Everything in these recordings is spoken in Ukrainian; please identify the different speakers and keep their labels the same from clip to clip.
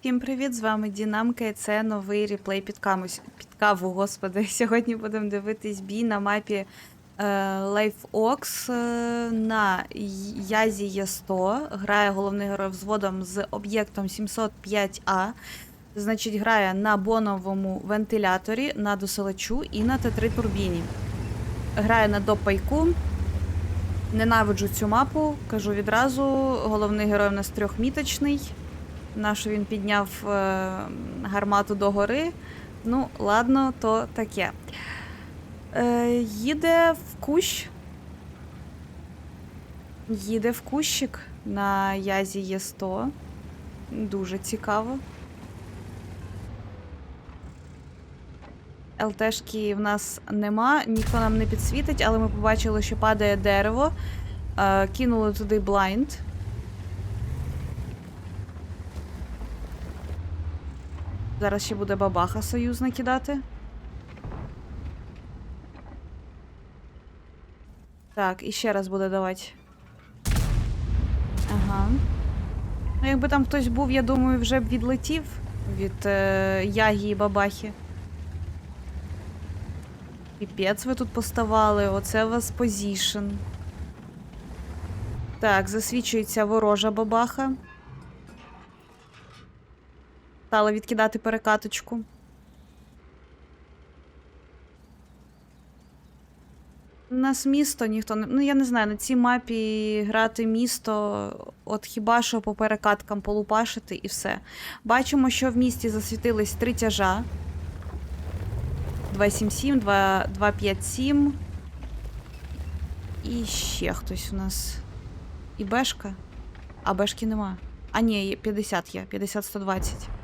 Speaker 1: Всім привіт! З вами Дінамка і це новий реплей під камусь. Під каву, господи. Сьогодні будемо дивитись бій на мапі е, Life Ox е, на Язі Є100. Грає головний герой взводом з об'єктом 705А. Значить, грає на боновому вентиляторі, на досилачу і на Т3 турбіні. Грає на допайку. Ненавиджу цю мапу, кажу відразу. Головний герой у нас трьохміточний. Нащо він підняв е, гармату догори. Ну, ладно, то таке. Е, їде в кущ. Їде в кущик на Язі Є100. Дуже цікаво. ЛТшки в нас нема, ніхто нам не підсвітить, але ми побачили, що падає дерево. Е, кинули туди блайнд. Зараз ще буде бабаха союзна кидати. Так, і ще раз буде давати. Ага. Ну, якби там хтось був, я думаю, вже б відлетів від е, Ягі і бабахи. Піпець ви тут поставали, оце у вас позішн. Так, засвічується ворожа бабаха. Стала відкидати перекаточку. У нас місто ніхто не. Ну, я не знаю, на цій мапі грати місто, от хіба що по перекаткам полупашити і все. Бачимо, що в місті засвітились три тяжа. 277, 2, 257. І ще хтось у нас. І Бешка. А Бешки нема. А, ні, 50 є. 50-120.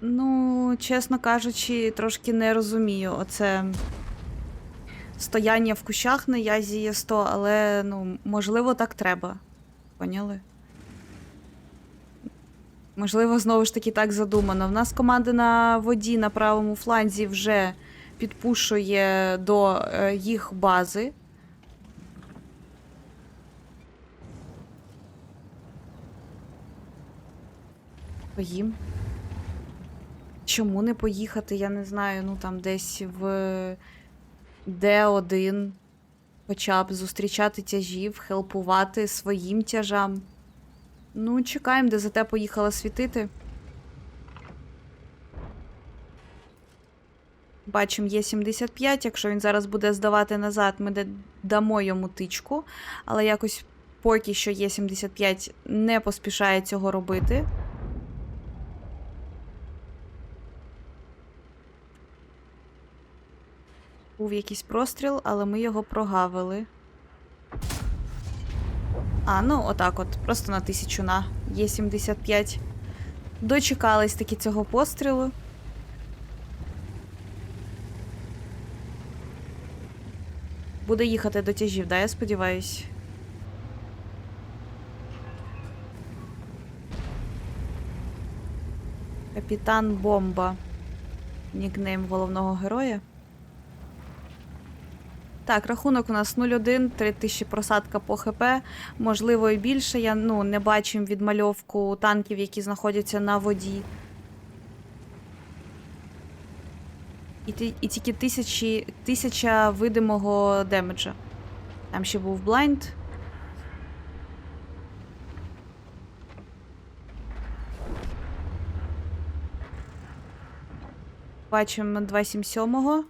Speaker 1: Ну, чесно кажучи, трошки не розумію. Оце стояння в кущах на язі є 100, але ну, можливо, так треба. Поняли? Можливо, знову ж таки так задумано. В нас команда на воді на правому фланзі вже підпушує до е, їх бази. Поїм. Чому не поїхати, я не знаю, ну там десь в Д1 хоча б зустрічати тяжів, хелпувати своїм тяжам. Ну, чекаємо, де ЗТ поїхала світити. Бачимо, є 75. Якщо він зараз буде здавати назад, ми дамо йому тичку. Але якось поки що є 75 не поспішає цього робити. Був якийсь простріл, але ми його прогавили. А, ну отак от, просто на тисячу на. Є 75. Дочекались таки цього пострілу. Буде їхати до тяжів, да, я сподіваюсь. Капітан Бомба. Нікнейм головного героя. Так, рахунок у нас 0-1, 3000 просадка по ХП, можливо, і більше. Я ну, не бачимо відмальовку танків, які знаходяться на воді. І, і тільки тисячі, тисяча видимого демеджа. Там ще був блайнд. Бачимо 277-го.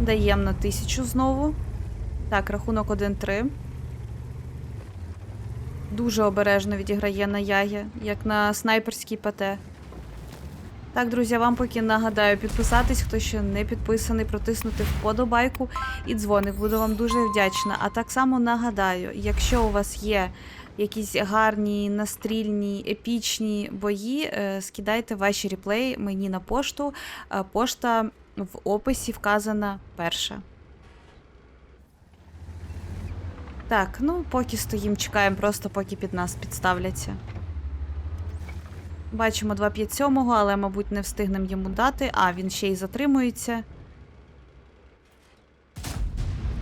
Speaker 1: Даємо на тисячу знову. Так, рахунок 1-3. Дуже обережно відіграє на Ягі, як на снайперській ПТ. Так, друзі, вам поки нагадаю підписатись, хто ще не підписаний, протиснути вподобайку і дзвоник. Буду вам дуже вдячна. А так само нагадаю, якщо у вас є якісь гарні, настрільні, епічні бої, е, скидайте ваші реплеї мені на пошту. Е, Пошта в описі вказана перша. Так, ну поки стоїм, чекаємо, просто поки під нас підставляться. Бачимо 257-го, але, мабуть, не встигнемо йому дати. А, він ще й затримується.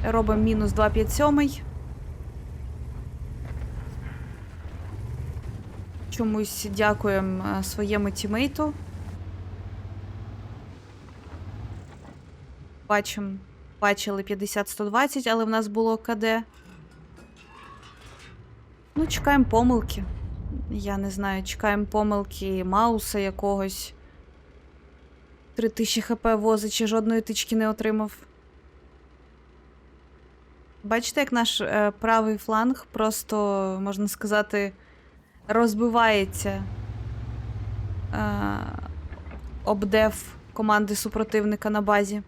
Speaker 1: Робимо мінус 257. Чомусь дякуємо е, своєму тімейту. Бачимо, бачили 50-120, але в нас було КД. Ну, чекаємо помилки. Я не знаю, чекаємо помилки Мауса якогось. 3000 хп возить, чи жодної тички не отримав. Бачите, як наш е, правий фланг просто, можна сказати, розбивається е, обдев команди супротивника на базі.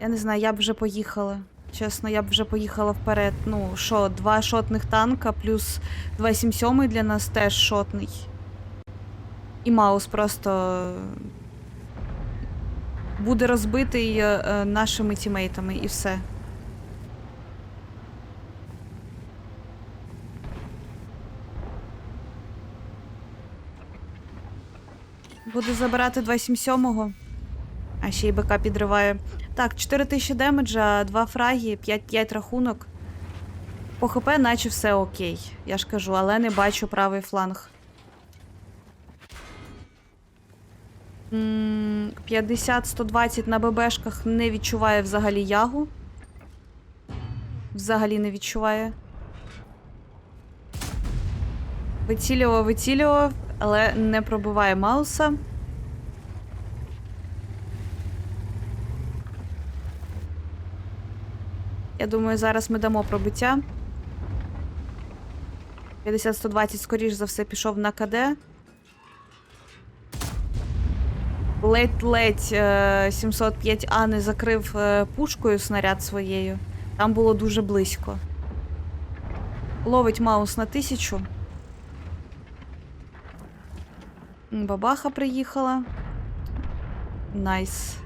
Speaker 1: Я не знаю, я б вже поїхала. Чесно, я б вже поїхала вперед. Ну, що, два шотних танка, плюс 277 для нас теж шотний. І Маус просто буде розбитий е, е, нашими тімейтами і все. Буду забирати 277-го. А ще й БК підриває. Так, 4000 демеджа, 2 фраги, 5-5 рахунок. По ХП, наче все окей. Я ж кажу, але не бачу правий фланг. 50-120 на ББшках не відчуває взагалі ягу. Взагалі не відчуває. Вицілював, вицілював, але не пробиває Мауса. Я думаю, зараз ми дамо пробиття. 50-120, скоріш за все, пішов на КД. Ледь-ледь е, 705А не закрив е, пушкою снаряд своєю. Там було дуже близько. Ловить маус на тисячу. Бабаха приїхала. Найс.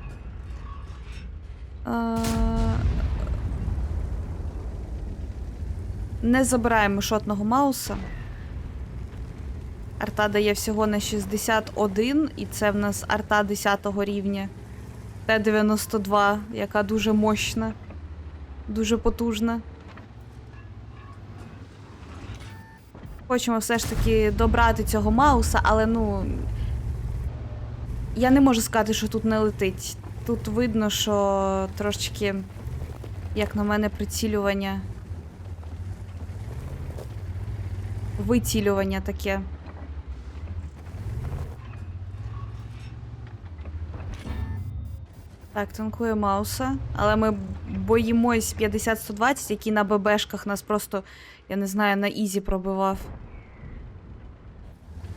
Speaker 1: Е, Не забираємо шотного мауса. Арта дає всього на 61, і це в нас арта 10 рівня. Т-92, яка дуже мощна, дуже потужна. Хочемо все ж таки добрати цього мауса, але ну. Я не можу сказати, що тут не летить. Тут видно, що трошечки, як на мене, прицілювання. Вицілювання таке. Так, танкує Мауса. Але ми боїмось 50-120, який на ББшках нас просто, я не знаю, на ізі пробивав.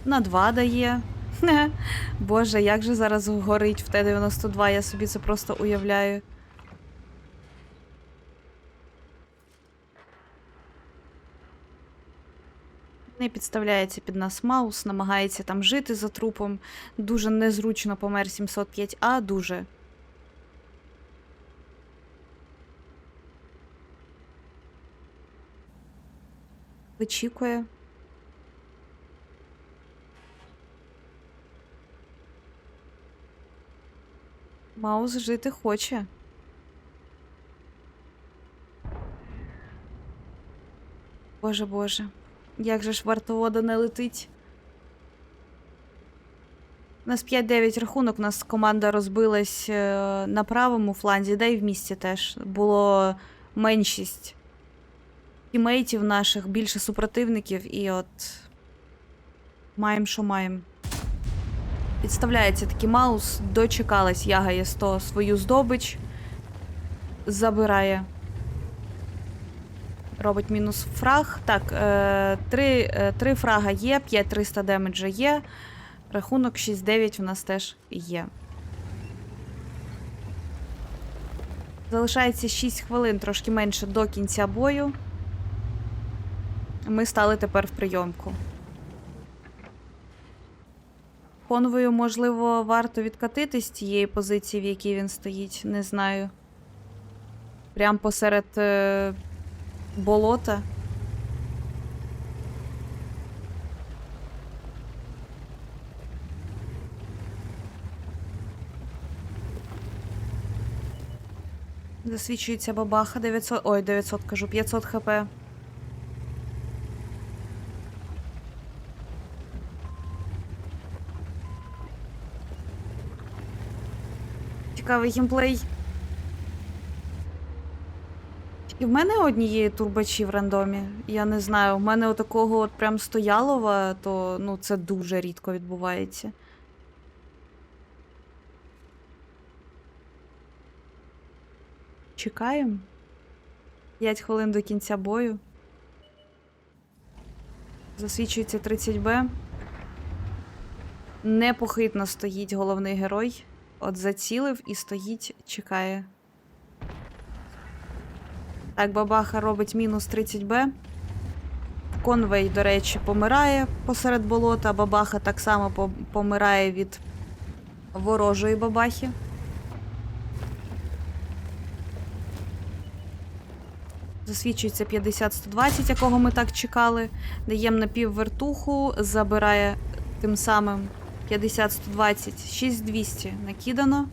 Speaker 1: На 2 дає. Боже, як же зараз горить в Т-92, я собі це просто уявляю. Не підставляється під нас Маус, намагається там жити за трупом. Дуже незручно помер 705А, дуже. Вичікує. Маус жити хоче. Боже Боже. Як же ж вартовода не летить? У нас 5-9 рахунок, у нас команда розбилась е, на правому фланзі, да і в місті теж. Було меншість тімейтів наших, більше супротивників, і от маємо, що маємо. Підставляється такий маус, дочекалась Яга Є100 свою здобич, забирає. Робить мінус фраг. Так, е, три, е, три фрага є, 5300 демеджа є. Рахунок 6-9 у нас теж є. Залишається 6 хвилин, трошки менше до кінця бою. Ми стали тепер в прийомку. Конвою, можливо, варто відкатити з тієї позиції, в якій він стоїть, не знаю. Прям посеред е, болота. Засвічується бабаха 900. Ой, 900 кажу, 500 хп. Цікавий геймплей. Тільки в мене однієї турбачі в рандомі. Я не знаю. У мене отакого от прям стоялова, то ну це дуже рідко відбувається. Чекаємо. 5 хвилин до кінця бою. Засвідчується 30Б. Непохитно стоїть головний герой. От зацілив і стоїть, чекає. Так, бабаха робить мінус 30Б. Конвей, до речі, помирає посеред болота. Бабаха так само помирає від ворожої бабахи. Засвідчується 50-120, якого ми так чекали. Даємо напіввертуху, забирає тим самим 50-120, 6200 накидано.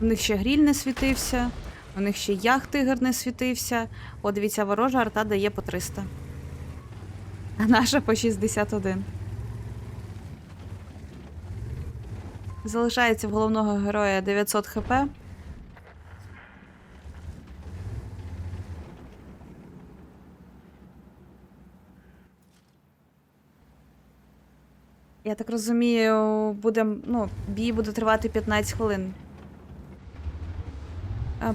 Speaker 1: У них ще гріль не світився, у них ще ях тигр не світився. О, дивіться, ворожа арта дає по 300. А наша по 61. Залишається в головного героя 900 хп. Я так розумію, буде, ну, бій буде тривати 15 хвилин.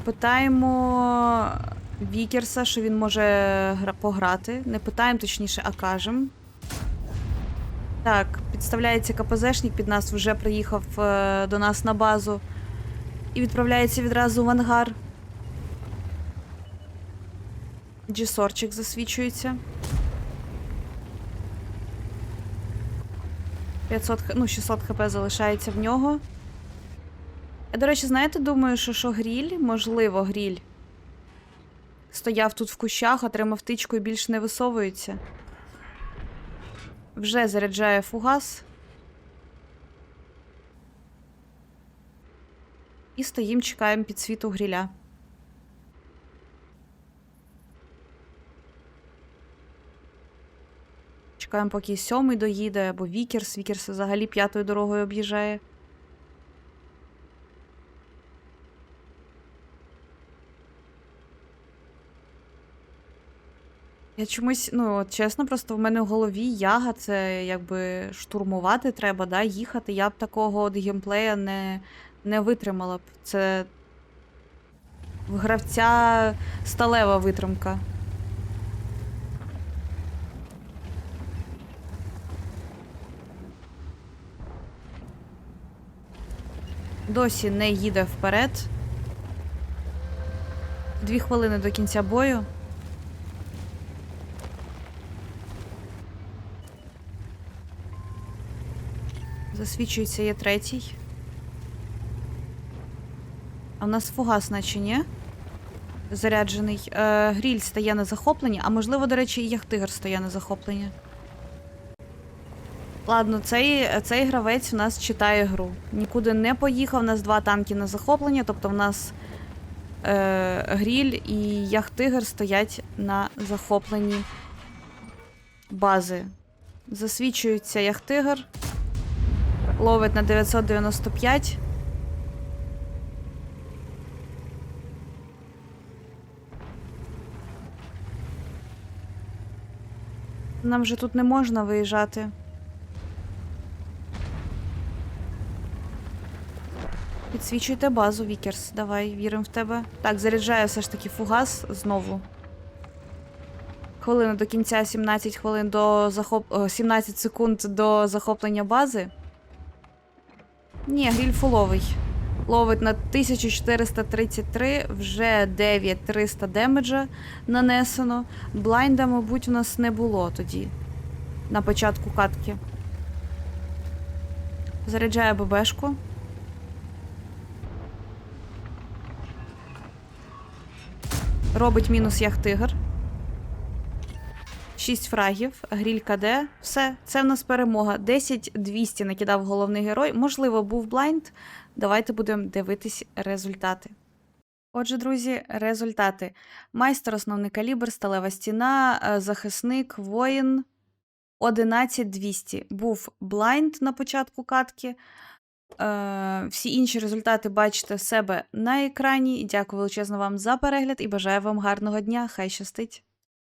Speaker 1: Питаємо Вікерса, що він може пограти. Не питаємо, точніше, а кажемо. Так, підставляється КПЗшник під нас, вже приїхав е, до нас на базу і відправляється відразу в ангар. Джесорчик засвічується. 500, ну, 600 хп залишається в нього. Я, до речі, знаєте, думаю, що, що гріль, можливо, гріль. Стояв тут в кущах, отримав тичку і більш не висовується. Вже заряджає фугас. І стоїм, чекаємо підсвіту гріля. Чекаємо, поки сьомий доїде, або Вікерс. Вікерс взагалі п'ятою дорогою об'їжджає. Я чомусь, ну от чесно, просто в мене в голові яга це якби штурмувати треба, да, їхати. Я б такого от геймплея не, не витримала б. Це в гравця сталева витримка. Досі не їде вперед. Дві хвилини до кінця бою. Засвічується є третій. А в нас фугас, наче ні? Заряджений. Е, гріль стає на захоплення, а можливо, до речі, і яхтигр стає на захоплення. Ладно, цей, цей гравець у нас читає гру. Нікуди не поїхав. У нас два танки на захоплення, тобто в нас е, гріль і яхтигр стоять на захопленні бази. Засвічується яхтигр. Ловить на 995. Нам же тут не можна виїжджати. Підсвічуйте базу, Вікерс. Давай, віримо в тебе. Так, заряджає все ж таки фугас знову. Хвилина до кінця, 17 хвилин до захоп... о, 17 секунд до захоплення бази. Ні, гріль фуловий. Ловить на 1433, вже 9300 демеджа нанесено. Блайнда, мабуть, у нас не було тоді. На початку катки. Заряджає ББшку. Робить мінус яхтигр. 6 фрагів, гріль КД. Все, це в нас перемога. 10-200 накидав головний герой. Можливо, був блайнд. Давайте будемо дивитись результати. Отже, друзі, результати. Майстер, основний калібр, сталева стіна, е, захисник, воїн 11200. Був блайнд на початку катки. Е, всі інші результати бачите себе на екрані. Дякую величезно вам за перегляд і бажаю вам гарного дня. Хай щастить!